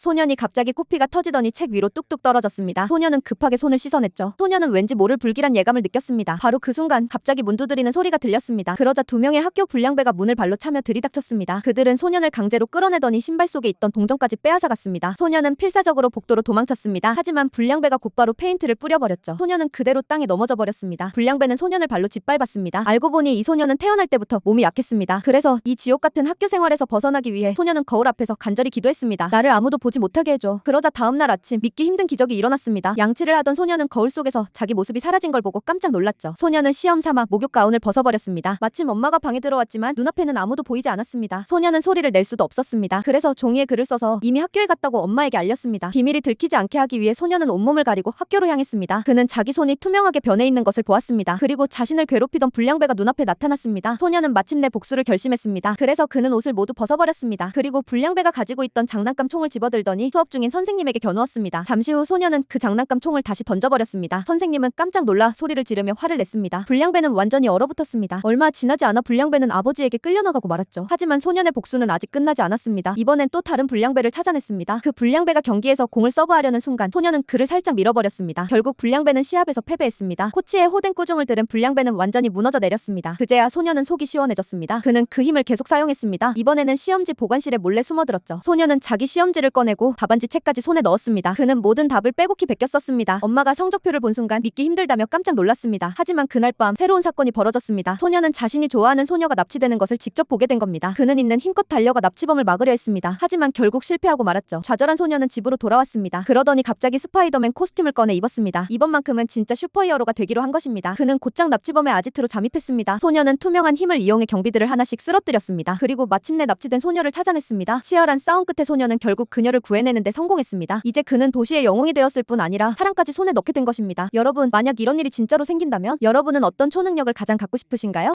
소년이 갑자기 코피가 터지더니 책 위로 뚝뚝 떨어졌습니다. 소년은 급하게 손을 씻어냈죠. 소년은 왠지 모를 불길한 예감을 느꼈습니다. 바로 그 순간 갑자기 문 두드리는 소리가 들렸습니다. 그러자 두 명의 학교 불량배가 문을 발로 차며 들이닥쳤습니다. 그들은 소년을 강제로 끌어내더니 신발 속에 있던 동전까지 빼앗아갔습니다. 소년은 필사적으로 복도로 도망쳤습니다. 하지만 불량배가 곧바로 페인트를 뿌려버렸죠. 소년은 그대로 땅에 넘어져 버렸습니다. 불량배는 소년을 발로 짓밟았습니다. 알고 보니 이 소년은 태어날 때부터 몸이 약했습니다. 그래서 이 지옥 같은 학교 생활에서 벗어나기 위해 소년은 거울 앞에서 간절히 기도했습니다. 나를 아무도 보지 못하게 해줘. 그러자 다음날 아침 믿기 힘든 기적이 일어났습니다. 양치를 하던 소년은 거울 속에서 자기 모습이 사라진 걸 보고 깜짝 놀랐죠. 소년은 시험 삼아 목욕 가운을 벗어버렸습니다. 마침 엄마가 방에 들어왔지만 눈앞에는 아무도 보이지 않았습니다. 소년은 소리를 낼 수도 없었습니다. 그래서 종이에 글을 써서 이미 학교에 갔다고 엄마에게 알렸습니다. 비밀이 들키지 않게 하기 위해 소년은 온몸을 가리고 학교로 향했습니다. 그는 자기 손이 투명하게 변해 있는 것을 보았습니다. 그리고 자신을 괴롭히던 불량배가 눈앞에 나타났습니다. 소년은 마침내 복수를 결심했습니다. 그래서 그는 옷을 모두 벗어버렸습니다. 그리고 불량배가 가지고 있던 장난감 총을 집어들 더니 수업 중인 선생님에게 겨누었습니다. 잠시 후 소년은 그 장난감 총을 다시 던져버렸습니다. 선생님은 깜짝 놀라 소리를 지르며 화를 냈습니다. 불량배는 완전히 얼어붙었습니다. 얼마 지나지 않아 불량배는 아버지에게 끌려나가고 말았죠. 하지만 소년의 복수는 아직 끝나지 않았습니다. 이번엔 또 다른 불량배를 찾아냈습니다. 그 불량배가 경기에서 공을 서브하려는 순간 소년은 그를 살짝 밀어버렸습니다. 결국 불량배는 시합에서 패배했습니다. 코치의 호된 꾸중을 들은 불량배는 완전히 무너져 내렸습니다. 그제야 소년은 속이 시원해졌습니다. 그는 그 힘을 계속 사용했습니다. 이번에는 시험지 보관실에 몰래 숨어들었죠. 소년은 자기 시험지를 꺼내 고 답안지 책까지 손에 넣었습니다. 그는 모든 답을 빼곡히 베꼈었습니다. 엄마가 성적표를 본 순간 믿기 힘들다며 깜짝 놀랐습니다. 하지만 그날 밤 새로운 사건이 벌어졌습니다. 소년은 자신이 좋아하는 소녀가 납치되는 것을 직접 보게 된 겁니다. 그는 있는 힘껏 달려가 납치범을 막으려 했습니다. 하지만 결국 실패하고 말았죠. 좌절한 소년은 집으로 돌아왔습니다. 그러더니 갑자기 스파이더맨 코스튬을 꺼내 입었습니다. 이번만큼은 진짜 슈퍼히어로가 되기로 한 것입니다. 그는 곧장 납치범의 아지트로 잠입했습니다. 소년은 투명한 힘을 이용해 경비들을 하나씩 쓰러뜨렸습니다. 그리고 마침내 납치된 소녀를 찾아냈습니다. 치열한 싸움 끝에 소녀는 결국 그녀 를 구해내는 데 성공했습니다. 이제 그는 도시의 영웅이 되었을 뿐 아니라 사랑까지 손에 넣게 된 것입니다. 여러분, 만약 이런 일이 진짜로 생긴다면 여러분은 어떤 초능력을 가장 갖고 싶으신가요?